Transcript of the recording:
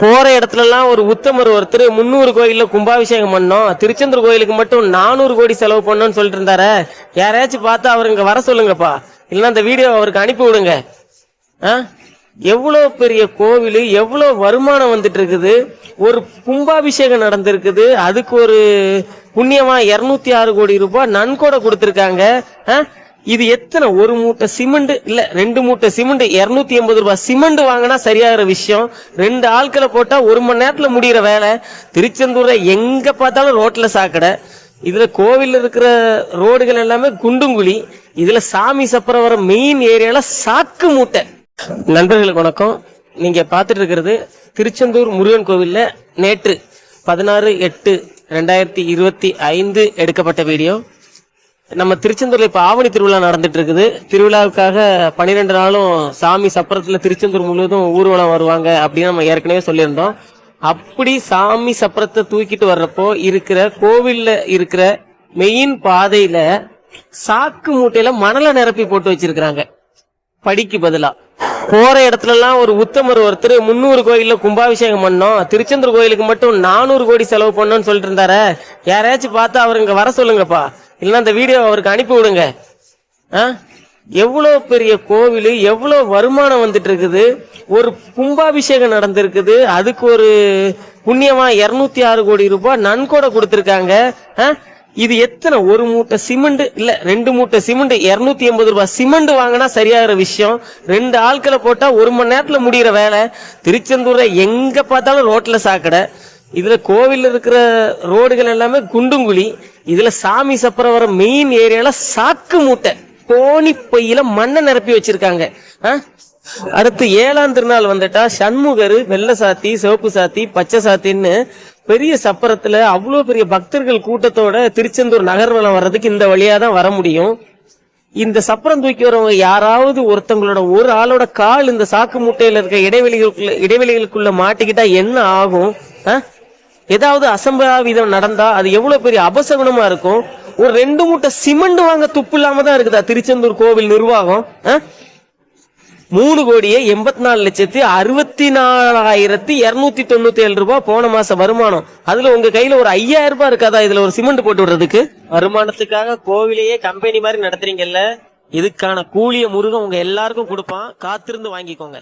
போற இடத்துல எல்லாம் ஒரு உத்தமர் ஒருத்தர் முந்நூறு கோயில்ல கும்பாபிஷேகம் பண்ணோம். திருச்செந்தூர் கோயிலுக்கு மட்டும் நானூறு கோடி செலவு பண்ணோம்னு சொல்லிட்டு இருந்தாரு. யாரையாச்சும் பார்த்து அவர் இங்க வர சொல்லுங்கப்பா. இல்லைன்னா அந்த வீடியோ அவருக்கு அனுப்பி விடுங்க. ஆ? எவ்வளவு பெரிய கோவில் எவ்வளவு வருமானம் வந்துட்டு இருக்குது ஒரு கும்பாபிஷேகம் நடந்திருக்குது. அதுக்கு ஒரு புண்ணியமா இருநூத்தி ஆறு கோடி ரூபாய் நன்கொடை கொடுத்திருக்காங்க. ஆ? இது எத்தனை? ஒரு மூட்டை சிமெண்ட் இல்ல ரெண்டு மூட்டை சிமெண்ட் இருநூத்தி எண்பது ரூபாய் சிமெண்ட் வாங்கினா சரியாகிற விஷயம். ரெண்டு ஆட்களை போட்டா ஒரு மணி நேரத்துல முடிகிற வேலை. திருச்செந்தூர்ல எங்க பார்த்தாலும் ரோட்ல சாக்கடை. இதுல கோவில் இருக்கிற ரோடுகள் எல்லாமே குண்டுங்குழி. இதுல சாமி சப்பரம் வர மெயின் ஏரியால சாக்கு மூட்டை. நண்பர்களுக்கு வணக்கம். நீங்க பார்த்துட்டு இருக்கிறது திருச்செந்தூர் முருகன் கோவில்ல நேற்று பதினாறு எட்டு ரெண்டாயிரத்தி இருபத்தி ஐந்து எடுக்கப்பட்ட வீடியோ. நம்ம திருச்செந்தூர்ல இப்ப ஆவணி திருவிழா நடந்துட்டு இருக்குது திருவிழாவுக்காக பன்னிரெண்டு நாளும் சாமி சப்பரத்துல திருச்செந்தூர் முழுவதும் ஊர்வலம் வருவாங்க அப்படின்னு நம்ம ஏற்கனவே சொல்லியிருந்தோம். அப்படி சாமி சப்பரத்தை தூக்கிட்டு வர்றப்போ இருக்கிற கோவில்ல இருக்கிற மெயின் பாதையில சாக்கு மூட்டையில மணலை நிரப்பி போட்டு வச்சிருக்கிறாங்க. படிக்கு பதிலா. போற இடத்துல எல்லாம் ஒரு உத்தமர் ஒருத்தர் முன்னூறு கோயில்ல கும்பாபிஷேகம் பண்ணோம். திருச்செந்தூர் கோயிலுக்கு மட்டும் நானூறு கோடி செலவு பண்ணோம்னு சொல்லிட்டு இருந்தாரு. யாரையாச்சும் பார்த்தா அவர் இங்க வர சொல்லுங்கப்பா. இல்லைன்னா அந்த வீடியோ அவருக்கு அனுப்பி விடுங்க. ஆ? எவ்வளோ பெரிய கோவில் எவ்வளோ வருமானம் வந்துட்டு இருக்குது ஒரு கும்பாபிஷேகம் நடந்திருக்குது. அதுக்கு ஒரு புண்ணியமா இரநூத்தி ஆறு கோடி ரூபாய் நன்கொடை கொடுத்துருக்காங்க. ஆ? இது எத்தனை? ஒரு மூட்டை சிமெண்ட் இல்ல ரெண்டு மூட்டை சிமெண்ட் இருநூத்தி எண்பது ரூபாய் சிமெண்ட் வாங்கினா சரியாகிற விஷயம். ரெண்டு ஆட்களை போட்டா ஒரு மணி நேரத்துல முடிகிற வேலை. திருச்செந்தூர்ல எங்க பார்த்தாலும் ரோட்ல சாக்கடை. இதில் கோவில் இருக்கிற ரோடுகள் எல்லாமே குண்டுங்குழி. இதில் சாமி சப்பரம் வர மெயின் ஏரியால சாக்கு மூட்டை. கோணி பையில மண்ணை நிரப்பி வச்சிருக்காங்க. ஆ? அடுத்து ஏழாம் திருநாள் வந்துட்டா சண்முகர் வெள்ளை சாத்தி சிவப்பு சாத்தி பச்சை சாத்தின்னு பெரிய சப்பரத்துல அவ்வளோ பெரிய பக்தர்கள் கூட்டத்தோட திருச்செந்தூர் நகர்வலம் வர்றதுக்கு இந்த வழியா தான் வர முடியும். இந்த சப்பரம் தூக்கி வரவங்க யாராவது ஒருத்தவங்களோட ஒரு ஆளோட கால் இந்த சாக்கு மூட்டையில இருக்க இடைவெளிகளுக்குள்ள இடைவெளிகளுக்குள்ள மாட்டிக்கிட்டா என்ன ஆகும்? ஆ? ஏதாவது அசம்பாவிதம் நடந்தா அது எவ்வளவு பெரிய அபசகுணமா இருக்கும்? ஒரு ரெண்டு மூட்டை சிமெண்ட் வாங்க துப்பு இல்லாம தான் இருக்குதா? திருச்செந்தூர் கோவில் நிர்வாகம் ஆ? மூணு கோடியே எண்பத்தி நாலு லட்சத்தி அறுபத்தி நாலாயிரத்தி இருநூத்தி தொண்ணூத்தி ஏழு ரூபாய் போன மாச வருமானம். அதுல உங்க கையில ஒரு ஐயாயிரம் ரூபாய் இருக்காதா? இதுல ஒரு சிமெண்ட் போட்டு விடுறதுக்கு? வருமானத்துக்காக கோவிலையே கம்பெனி மாதிரி நடத்துறீங்கல்ல? இதுக்கான கூலிய முருகன் உங்க எல்லாருக்கும் கொடுப்பான். காத்திருந்து வாங்கிக்கோங்க.